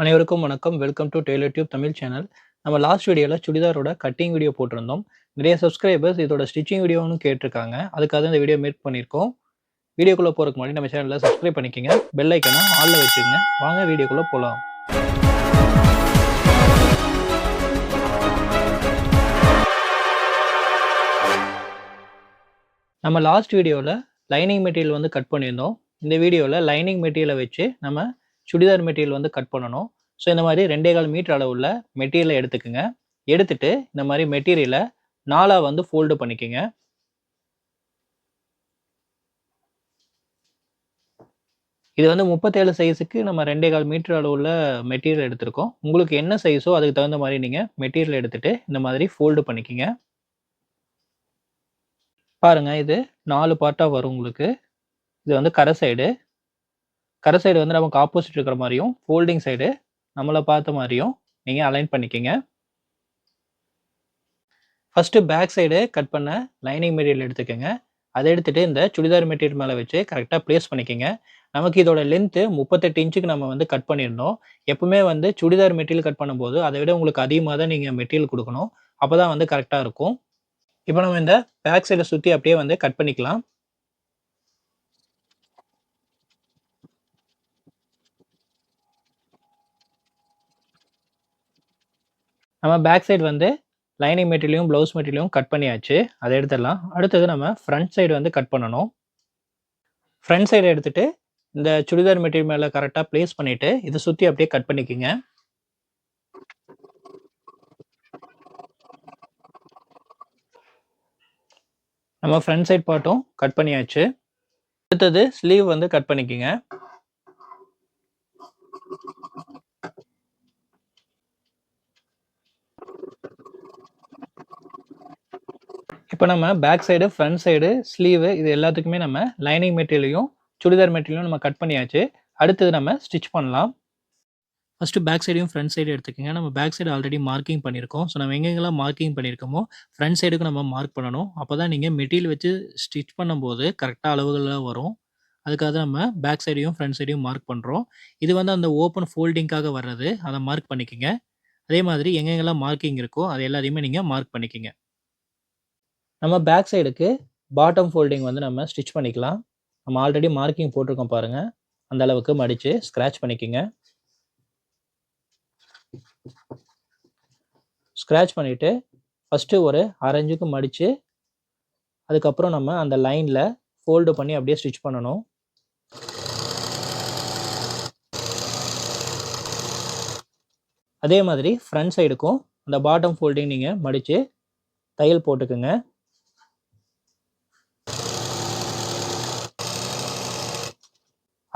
அனைவருக்கும் வணக்கம். Welcome to tailor tube Tamil channel. நம்ம லாஸ்ட் வீடியோவில் சுடிதாரோட கட்டிங் வீடியோ போட்டிருந்தோம். நிறைய சப்ஸ்கிரைபர்ஸ் இதோட ஸ்டிச்சிங் வீடியோன்னு கேட்டிருக்காங்க. அதுக்காக இந்த வீடியோ மேக் பண்ணியிருக்கோம். வீடியோக்குள்ளே போகிறதுக்கு முன்னாடி நம்ம சேனலில் சப்ஸ்கிரைப் பண்ணிக்கங்க. பெல் ஐக்கனை ஆல்ல வச்சுக்கோங்க வாங்க வீடியோக்குள்ளே போகலாம் நம்ம லாஸ்ட் வீடியோவில் லைனிங் மெட்டீரியல் வந்து கட் பண்ணியிருந்தோம். இந்த வீடியோவில் லைனிங் மெட்டீரியலை வச்சு நம்ம சுடிதார் மெட்டீரியல் வந்து கட் பண்ணணும். ஸோ இந்த மாதிரி ரெண்டே கால் மீட்டர் அளவுள்ள மெட்டீரியலை எடுத்துக்கங்க. எடுத்துட்டு இந்த மாதிரி மெட்டீரியலை நாலாக வந்து ஃபோல்டு பண்ணிக்கோங்க இது வந்து 37 சைஸுக்கு நம்ம 2 1/4 மீட்டர் அளவுள்ள மெட்டீரியல் எடுத்திருக்கோம். உங்களுக்கு என்ன சைஸோ அதுக்கு தகுந்த மாதிரி நீங்கள் மெட்டீரியல் எடுத்துகிட்டு இந்த மாதிரி ஃபோல்டு பண்ணிக்கிங்க பாருங்க இது நாலு பார்ட்டாக வரும் உங்களுக்கு. இது வந்து கரை சைடு. கரை சைடு வந்து நமக்கு ஆப்போசிட் இருக்கிற மாதிரியும் ஃபோல்டிங் சைடு நம்மளை பார்த்த மாதிரியும் நீங்கள் அலைன் பண்ணிக்கோங்க ஃபர்ஸ்ட்டு பேக் சைடு கட் பண்ண லைனிங் மெட்டீரியல் எடுத்துக்கோங்க அதை எடுத்துகிட்டு இந்த சுடிதார் மெட்டீரியல் மேலே வச்சு கரெக்டாக ப்ளேஸ் பண்ணிக்கோங்க நமக்கு இதோட லென்த்து முப்பத்தெட்டு இன்ச்சுக்கு நம்ம வந்து கட் பண்ணியிருந்தோம். எப்பவுமே வந்து சுடிதார் மெட்டீரியல் கட் பண்ணும்போது, அதை விட உங்களுக்கு அதிகமாக தான் நீங்கள் மெட்டீரியல் கொடுக்கணும் அப்போ தான் வந்து கரெக்டாக இருக்கும். இப்போ நம்ம இந்த பேக் சைடை சுற்றி அப்படியே வந்து கட் பண்ணிக்கலாம். நம்ம பேக் சைடு வந்து லைனிங் மெட்டீரியலையும், ப்ளவுஸ் மெட்டீரியலையும் கட் பண்ணியாச்சு. அதை எடுத்துடலாம். அடுத்தது நம்ம ஃப்ரண்ட் சைடு வந்து கட் பண்ணணும். ஃப்ரண்ட் சைடு எடுத்துகிட்டு இந்த சுடிதார் மெட்டீரியல் மேலே கரெக்டாக ப்ளேஸ் பண்ணிவிட்டு இதை சுற்றி அப்படியே கட் பண்ணிக்கிங்க நம்ம ஃப்ரண்ட் சைட் பார்ட்டும் கட் பண்ணியாச்சு. அடுத்தது ஸ்லீவ் வந்து கட் பண்ணிக்கிங்க இப்போ நம்ம back side, front side, sleeve இது எல்லாத்துக்குமே நம்ம லைனிங் மெட்டீரியலையும், சுடிதார் மெட்டீரியலும் நம்ம கட் பண்ணியாச்சு. அடுத்தது நம்ம ஸ்டிச் பண்ணலாம். ஃபஸ்ட்டு பேக் சைடையும், ஃப்ரண்ட் சைடு எடுத்துக்கங்க. நம்ம பேக் சைடு ஆல்ரெடி மார்க்கிங் பண்ணியிருக்கோம். ஸோ நம்ம எங்கெங்கெல்லாம் மார்க்கிங் பண்ணியிருக்கோமோ, ஃப்ரண்ட் சைடுக்கு நம்ம மார்க் பண்ணணும். அப்போ தான் நீங்கள் மெட்டீரியல் வச்சு ஸ்டிச் பண்ணும்போது கரெக்டாக அளவுகளில் வரும். அதுக்காக தான் நம்ம பேக் சைடையும், ஃப்ரண்ட் சைடையும் மார்க் பண்ணுறோம் இது வந்து அந்த ஓப்பன் ஃபோல்டிங்க்காக வர்றது. அதை மார்க் பண்ணிக்கோங்க அதே மாதிரி எங்கெங்கெல்லாம் மார்க்கிங் இருக்கோ, அது எல்லாத்தையுமே நீங்கள் மார்க் பண்ணிக்கங்க. நம்ம பேக் சைடுக்கு பாட்டம் ஃபோல்டிங் வந்து நம்ம ஸ்டிச் பண்ணிக்கலாம். நம்ம ஆல்ரெடி மார்க்கிங் போட்டிருக்கோம் பாருங்கள் அந்த அளவுக்கு மடித்து ஸ்க்ராட்ச் பண்ணிக்கங்க. ஸ்க்ராட்ச் பண்ணிவிட்டு ஃபஸ்ட்டு ஒரு அரைஞ்சுக்கு மடித்து அதுக்கப்புறம் நம்ம அந்த லைனில் ஃபோல்டு பண்ணி அப்படியே ஸ்டிச் பண்ணணும். அதே மாதிரி ஃப்ரண்ட் சைடுக்கும் அந்த பாட்டம் ஃபோல்டிங் நீங்கள் மடித்து தையல் போட்டுக்கங்க.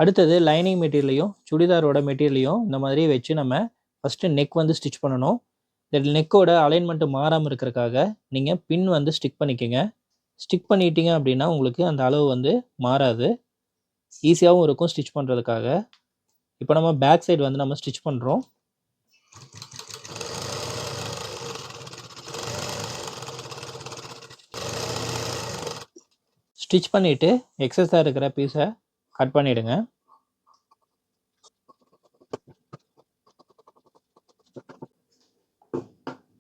அடுத்தது லைனிங் மெட்டீரியலையும், சுடிதாரோட மெட்டீரியலையும் இந்த மாதிரி வச்சு நம்ம ஃபர்ஸ்ட்டு நெக் வந்து ஸ்டிச் பண்ணணும். இந்த நெக்கோட அலைன்மெண்ட்டு மாறாமல் இருக்கிறக்காக நீங்கள் பின் வந்து ஸ்டிக் பண்ணிக்கங்க. ஸ்டிக் பண்ணிட்டீங்க அப்படின்னா, உங்களுக்கு அந்த அளவு வந்து மாறாது. ஈஸியாகவும் இருக்கும் ஸ்டிச் பண்ணுறதுக்காக இப்போ நம்ம பேக் சைடு வந்து நம்ம ஸ்டிச் பண்ணுறோம் ஸ்டிச் பண்ணிவிட்டு எக்ஸஸாக இருக்கிற பீஸை கட் பண்ணிடுங்க.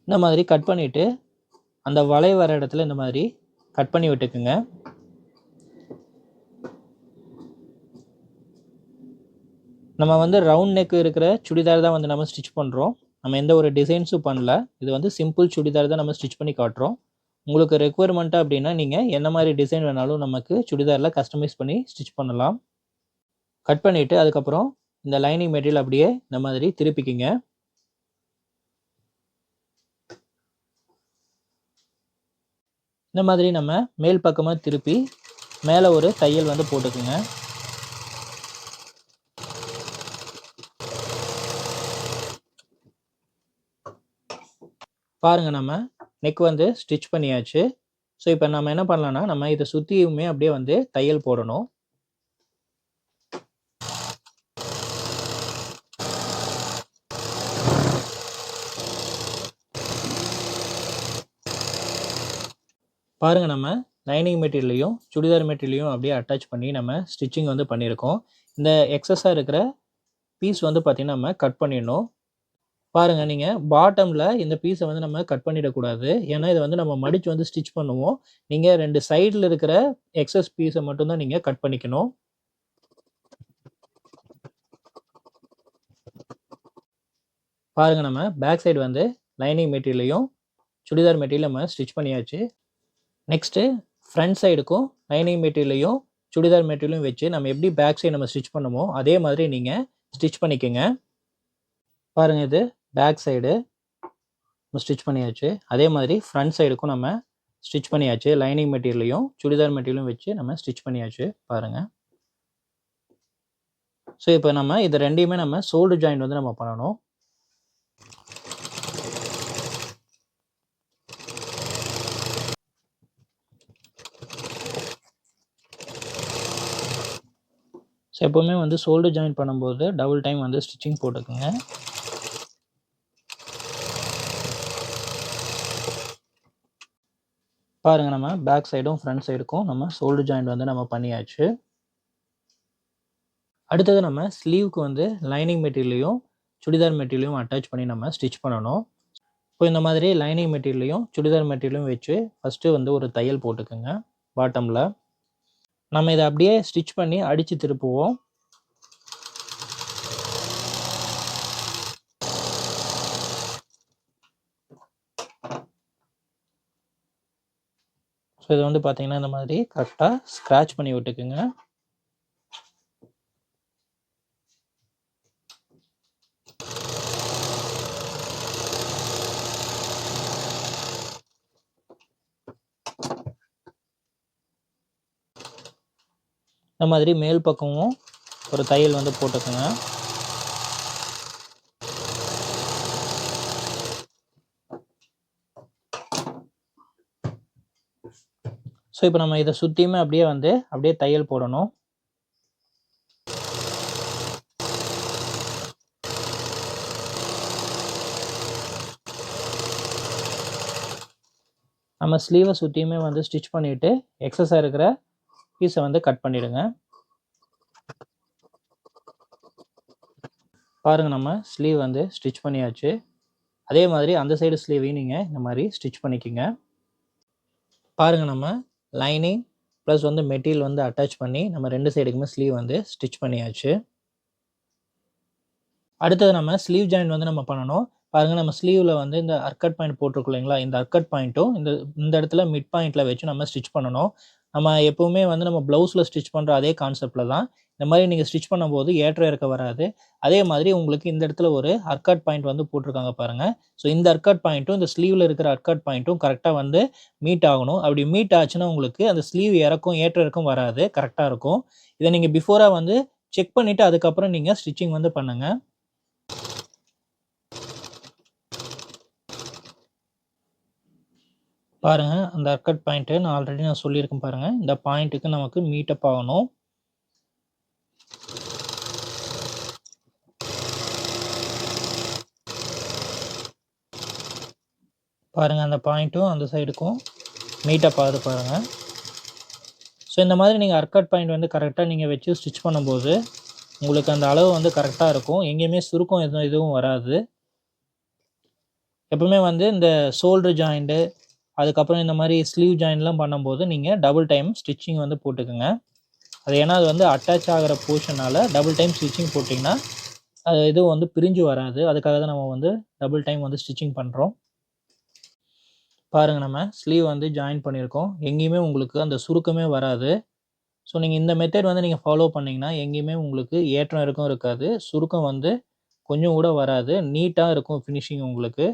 இந்த மாதிரி கட் பண்ணிட்டு, அந்த வளை வர இடத்துல இந்த மாதிரி கட் பண்ணி விட்டுக்குங்க. நம்ம வந்து ரவுண்ட் நெக் இருக்கிற சுடிதார் தான் வந்து நம்ம ஸ்டிச் பண்ணுறோம் நம்ம எந்த ஒரு டிசைன்ஸும் பண்ணல. இது வந்து சிம்பிள் சுடிதார் தான் நம்ம ஸ்டிச் பண்ணி காட்டுறோம். உங்களுக்கு ரெக்வயர்மென்ட் அப்படின்னா, நீங்கள் என்ன மாதிரி டிசைன் வேணாலும் நமக்கு சுடிதாரில் கஸ்டமைஸ் பண்ணி ஸ்டிச் பண்ணலாம். கட் பண்ணிவிட்டு அதுக்கப்புறம் இந்த லைனிங் மெட்டீரியல் அப்படியே இந்த மாதிரி திருப்பிக்கிங்க இந்த மாதிரி நம்ம மேல் பக்கமாக திருப்பி, மேலே ஒரு தையல் வந்து போட்டுக்குங்க. பாருங்கள் நம்ம நெக் வந்து ஸ்டிச் பண்ணியாச்சு. ஸோ இப்போ நம்ம என்ன பண்ணலாம்னா, நம்ம இதை சுற்றியுமே அப்படியே வந்து தையல் போடணும். பாருங்க நம்ம லைனிங் மெட்டீரியலையும், சுடிதார் மெட்டீரியலையும் அப்படியே அட்டாச் பண்ணி நம்ம ஸ்டிச்சிங் வந்து பண்ணியிருக்கோம். இந்த எக்ஸஸாக இருக்கிற பீஸ் வந்து பார்த்திங்கன்னா நம்ம கட் பண்ணிடணும். பாருங்கள் நீங்கள் பாட்டமில் இந்த பீஸை வந்து நம்ம கட் பண்ணிடக்கூடாது. ஏன்னா, இதை வந்து நம்ம மடிச்சு வந்து ஸ்டிச் பண்ணுவோம். நீங்கள் ரெண்டு சைடில் இருக்கிற எக்ஸஸ் பீஸை மட்டும்தான் நீங்கள் கட் பண்ணிக்கணும். பாருங்கள் நம்ம பேக் சைடு வந்து லைனிங் மெட்டீரியலையும், சுடிதார் மெட்டீரியல் நம்ம ஸ்டிச் பண்ணியாச்சு. நெக்ஸ்ட்டு ஃப்ரண்ட் சைடுக்கும் லைனிங் மெட்டீரியலையும், சுடிதார் மெட்டீரியலையும் வச்சு நம்ம எப்படி பேக் சைடு நம்ம ஸ்டிச் பண்ணுமோ அதே மாதிரி நீங்கள் ஸ்டிச் பண்ணிக்கங்க. பாருங்கள் இது பேக் சைடு. ஸ்டிச் பண்ணியாச்சு. அதே மாதிரி ஃப்ரண்ட் சைடுக்கும் நம்ம ஸ்டிச் பண்ணியாச்சு. லைனிங் மெட்டீரியலையும், சுடிதார் மெட்டீரியலும் வச்சு நம்ம ஸ்டிச் பண்ணியாச்சு. பாருங்கள் ஸோ, இப்போ நம்ம இது ரெண்டையுமே நம்ம சோல்டு ஜாயிண்ட் வந்து நம்ம பண்ணணும். ஸோ, எப்போவுமே வந்து சோல்டு ஜாயின் பண்ணும்போது டபுள் டைம் வந்து ஸ்டிச்சிங் போட்டுக்கோங்க பாருங்க நம்ம பேக் சைடும், ஃப்ரண்ட் சைடுக்கும் நம்ம ஷோல்டர் ஜாயிண்ட் வந்து நம்ம பண்ணியாச்சு. அடுத்தது நம்ம ஸ்லீவ்க்கு வந்து லைனிங் மெட்டீரியலையும், சுடிதார் மெட்டீரியலையும் அட்டாச் பண்ணி நம்ம ஸ்டிச் பண்ணணும். இப்போ இந்த மாதிரி லைனிங் மெட்டீரியலையும், சுடிதார் மெட்டீரியலையும் வச்சு ஃபஸ்ட்டு வந்து ஒரு தையல் போட்டுக்கோங்க பாட்டமில் நம்ம இதை அப்படியே ஸ்டிச் பண்ணி அடித்து திருப்புவோம். ஸோ, இதை வந்து பார்த்தீங்கன்னா, இந்த மாதிரி கரெக்டாக ஸ்க்ராச் பண்ணி விட்டுக்குங்க. இந்த மாதிரி மேல் பக்கமும் ஒரு தையல் வந்து போட்டுக்கோங்க ஸோ, இப்போ நம்ம இதை சுற்றியுமே அப்படியே வந்து அப்படியே தையல் போடணும். நம்ம ஸ்லீவை சுற்றியுமே வந்து ஸ்டிச் பண்ணிவிட்டு எக்ஸஸாக இருக்கிற பீஸை வந்து கட் பண்ணிவிடுங்க பாருங்கள் நம்ம ஸ்லீவ் வந்து ஸ்டிச் பண்ணியாச்சு. அதே மாதிரி அந்த சைடு ஸ்லீவையும் நீங்கள் இந்த மாதிரி ஸ்டிச் பண்ணிக்கோங்க பாருங்கள் நம்ம லைனிங் ப்ளஸ் வந்து மெட்டீரியல் வந்து அட்டாச் பண்ணி நம்ம ரெண்டு சைடுக்குமே ஸ்லீவ் வந்து ஸ்டிச் பண்ணியாச்சு. அடுத்தது நம்ம ஸ்லீவ் ஜாயின் வந்து நம்ம பண்ணணும். பாருங்க நம்ம ஸ்லீவில் வந்து இந்த அர்கட் பாயிண்ட் போட்டிருக்கோம் இல்லைங்களா? இந்த அர்கட் பாயிண்ட்டும் இந்த இந்த இடத்துல மிட் பாயிண்ட்டில் வச்சு நம்ம ஸ்டிச் பண்ணணும். நம்ம எப்போவுமே வந்து நம்ம ப்ளவுஸில் ஸ்டிச் பண்ணுற அதே கான்செப்டில் தான். இந்த மாதிரி நீங்கள் ஸ்டிச் பண்ணும்போது ஏற்ற இறக்கம் வராது. அதே மாதிரி உங்களுக்கு இந்த இடத்துல ஒரு அர்காட் பாயிண்ட் வந்து போட்டிருக்காங்க பாருங்கள் ஸோ, இந்த அர்காட் பாயிண்ட்டும், இந்த ஸ்லீவில் இருக்கிற அர்காட் பாயிண்ட்டும் கரெக்டாக வந்து மீட் ஆகணும். அப்படி மீட் ஆச்சுன்னா உங்களுக்கு அந்த ஸ்லீவ் இறக்கும் ஏற்ற இறக்கும் வராது. கரெக்டாக இருக்கும். இதை நீங்கள் பிஃபோராக வந்து செக் பண்ணிவிட்டு அதுக்கப்புறம் நீங்கள் ஸ்டிச்சிங் வந்து பண்ணுங்க. பாருங்கள் அந்த அர்கட் பாயிண்ட்டு நான் ஆல்ரெடி நான் சொல்லியிருக்கேன் பாருங்கள் இந்த பாயிண்ட்டுக்கு நமக்கு மீட்டப் ஆகணும். பாருங்கள் அந்த பாயிண்ட்டும் அந்த சைடுக்கும் நீட்டாக பாரு பாருங்கள் ஸோ, இந்த மாதிரி நீங்கள் அர்கட் பாயிண்ட் வந்து கரெக்டாக நீங்கள் வச்சு ஸ்டிச் பண்ணும்போது, உங்களுக்கு அந்த அளவு வந்து கரெக்டாக இருக்கும். எங்கேயுமே சுருக்கம் எதுவும் எதுவும் வராது. எப்பவுமே வந்து இந்த ஷோல்டர் ஜாயிண்ட்டு அதுக்கப்புறம் இந்த மாதிரி ஸ்லீவ் ஜாயிண்ட்லாம் பண்ணும்போது நீங்கள் டபுள் டைம் ஸ்டிச்சிங் வந்து போட்டுக்கங்க. அது ஏன்னா அது வந்து அட்டாச் ஆகிற போர்ஷனால் டபுள் டைம் ஸ்டிச்சிங் போட்டிங்கன்னா அது எதுவும் வந்து பிரிஞ்சு வராது. அதுக்காக தான் நம்ம வந்து டபுள் டைம் வந்து ஸ்டிச்சிங் பண்ணுறோம் பாருங்க நம்ம ஸ்லீவ் வந்து ஜாயின் பண்ணியிருக்கோம். எங்கேயுமே உங்களுக்கு அந்த சுருக்கமே வராது. ஸோ, நீங்கள் இந்த மெத்தட் வந்து நீங்கள் ஃபாலோ பண்ணிங்கன்னா எங்கேயுமே உங்களுக்கு ஏற்றம் இருக்கும் இருக்காது. சுருக்கம் வந்து கொஞ்சம் கூட வராது. நீட்டாக இருக்கும் ஃபினிஷிங் உங்களுக்கு.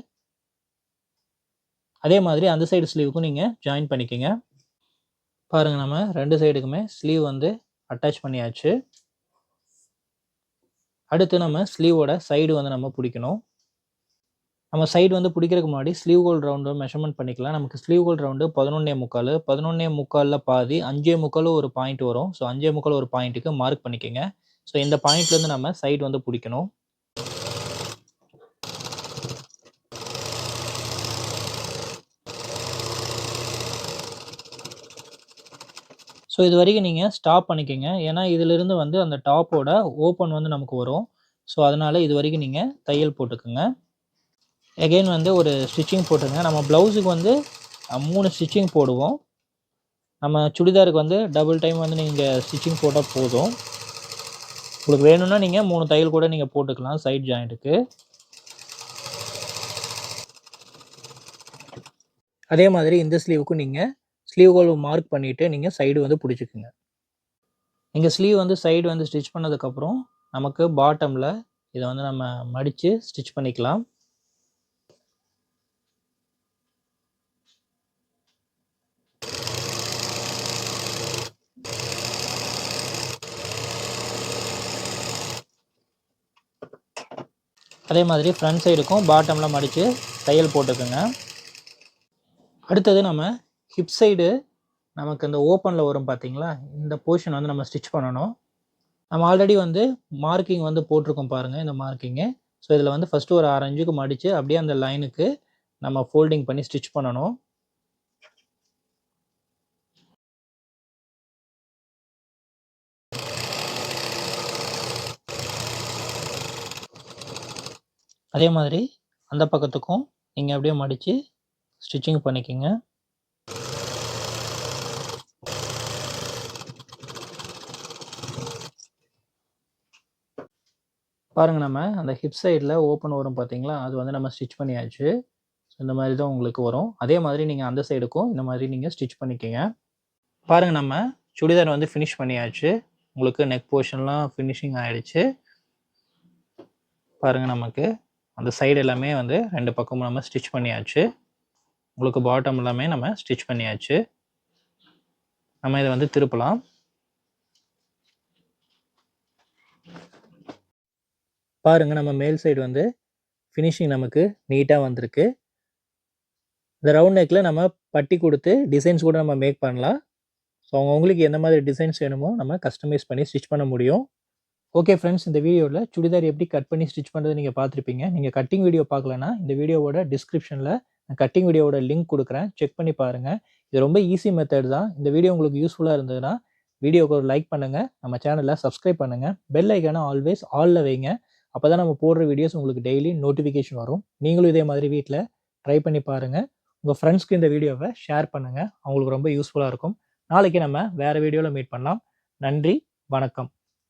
அதே மாதிரி அந்த சைடு ஸ்லீவுக்கும் நீங்கள் ஜாயின் பண்ணிக்கோங்க பாருங்க நம்ம ரெண்டு சைடுக்குமே ஸ்லீவ் வந்து அட்டாச் பண்ணியாச்சு. அடுத்து நம்ம ஸ்லீவோட சைடு வந்து நம்ம பிடிக்கணும் நம்ம சைடு வந்து பிடிக்கிறதுக்கு முன்னாடி ஸ்லீவ் ஹோல் ரவுண்டு மெஷர்மெண்ட் பண்ணிக்கலாம். நமக்கு ஸ்லீவ் ஹோல் ரவுண்டு 11.25 11.25ல பாதி 5.25 ஒரு பாயிண்ட் வரும். ஸோ, 5.25 ஒரு பாயிண்ட்டுக்கு மார்க் பண்ணிக்கங்க. ஸோ, இந்த பாயிண்ட்லேருந்து நம்ம சைடு வந்து பிடிக்கணும் ஸோ, இது வரைக்கும் நீங்கள் ஸ்டாப் பண்ணிக்கோங்க ஏன்னா, இதிலிருந்து வந்து அந்த டாப்போட ஓப்பன் வந்து நமக்கு வரும். ஸோ அதனால் இது வரைக்கும் நீங்கள் தையல் போட்டுக்குங்க எகெயின் வந்து ஒரு ஸ்டிச்சிங் போட்டுருங்க. நம்ம ப்ளவுஸுக்கு வந்து மூணு ஸ்டிச்சிங் போடுவோம். நம்ம சுடிதாருக்கு வந்து டபுள் டைம் வந்து நீங்கள் ஸ்டிச்சிங் போட்டால் போதும். உங்களுக்கு வேணும்னா நீங்கள் மூணு தையல் கூட நீங்கள் போட்டுக்கலாம் சைட் ஜாயிண்ட்டுக்கு அதே மாதிரி இந்த ஸ்லீவுக்கும் நீங்கள் ஸ்லீவ் கோல் மார்க் பண்ணிவிட்டு நீங்கள் சைடு வந்து பிடிச்சிக்குங்க. நீங்கள் ஸ்லீவ் வந்து சைடு வந்து ஸ்டிச் பண்ணதுக்கப்புறம் நமக்கு பாட்டமில் இதை வந்து நம்ம மடித்து ஸ்டிச் பண்ணிக்கலாம். அதே மாதிரி ஃப்ரண்ட் சைடுக்கும் பாட்டமில் மடித்து தையல் போட்டுக்கோங்க. அடுத்தது நம்ம ஹிப் சைடு நமக்கு இந்த ஓப்பனில் வரும் பார்த்தீங்களா இந்த போர்ஷன் வந்து நம்ம ஸ்டிச் பண்ணணும். நம்ம ஆல்ரெடி வந்து மார்க்கிங் வந்து போட்டிருக்கோம் பாருங்கள் இந்த மார்க்கிங்கு ஸோ இதில் வந்து ஃபஸ்ட்டு ஒரு ஆறு மடித்து அப்படியே அந்த லைனுக்கு நம்ம ஃபோல்டிங் பண்ணி ஸ்டிச் பண்ணணும். அதே மாதிரி அந்த பக்கத்துக்கும் நீங்கள் அப்படியே மடித்து ஸ்டிச்சிங் பண்ணிக்கோங்க. பாருங்கள் நம்ம அந்த ஹிப் சைடில் ஓப்பன் வரும் பார்த்தீங்களா அது வந்து நம்ம ஸ்டிச் பண்ணியாச்சு. இந்த மாதிரி தான் உங்களுக்கு வரும். அதே மாதிரி நீங்கள் அந்த சைடுக்கும் இந்த மாதிரி நீங்கள் ஸ்டிச் பண்ணிக்கோங்க. பாருங்கள் நம்ம சுடிதார் வந்து ஃபினிஷ் பண்ணியாச்சு. உங்களுக்கு நெக் போர்ஷன்லாம் ஃபினிஷிங் ஆகிடுச்சு பாருங்கள் நமக்கு. அந்த சைடு எல்லாமே வந்து ரெண்டு பக்கமும் நம்ம ஸ்டிச் பண்ணியாச்சு. உங்களுக்கு பாட்டம் எல்லாமே நம்ம ஸ்டிச் பண்ணியாச்சு. நம்ம இதை வந்து திருப்பலாம். பாருங்க நம்ம மேல் சைடு வந்து ஃபினிஷிங் நமக்கு நீட்டாக வந்திருக்கு. இந்த ரவுண்ட் நெக்கில் நம்ம பட்டி கொடுத்து டிசைன்ஸ் கூட நம்ம மேக் பண்ணலாம். ஸோ அவங்க உங்களுக்கு எந்த மாதிரி டிசைன்ஸ் வேணுமோ நம்ம கஸ்டமைஸ் பண்ணி ஸ்டிச் பண்ண முடியும். ஓகே ஃப்ரெண்ட்ஸ் இந்த வீடியோவில் சுடிதார் எப்படி கட் பண்ணி ஸ்டிச் பண்ணுறது நீங்கள் பார்த்துருப்பீங்க. நீங்கள் கட்டிங் வீடியோ பார்க்கலனா இந்த வீடியோவோட டிஸ்கிரிப்ஷனில் நான் கட்டிங் வீடியோவோட லிங்க் கொடுக்குறேன். செக் பண்ணி பாருங்கள் இது ரொம்ப ஈஸி மெத்தட் தான். இந்த வீடியோ உங்களுக்கு யூஸ்ஃபுல்லாக இருந்ததுன்னா வீடியோக்கு ஒரு லைக் பண்ணுங்கள் நம்ம சேனலில் சப்ஸ்கிரைப் பண்ணுங்கள் பெல் ஐக்கான ஆல்வேஸ் ஆலில் வைங்க. அப்போ தான் நம்ம போடுற வீடியோஸ் உங்களுக்கு டெய்லி நோட்டிஃபிகேஷன் வரும். நீங்களும் இதே மாதிரி வீட்டில் ட்ரை பண்ணி பாருங்கள் உங்கள் ஃப்ரெண்ட்ஸ்க்கு இந்த வீடியோவை ஷேர் பண்ணுங்கள் அவங்களுக்கு ரொம்ப யூஸ்ஃபுல்லாக இருக்கும். நாளைக்கு நம்ம வேறு வீடியோவில் மீட் பண்ணலாம். நன்றி வணக்கம்.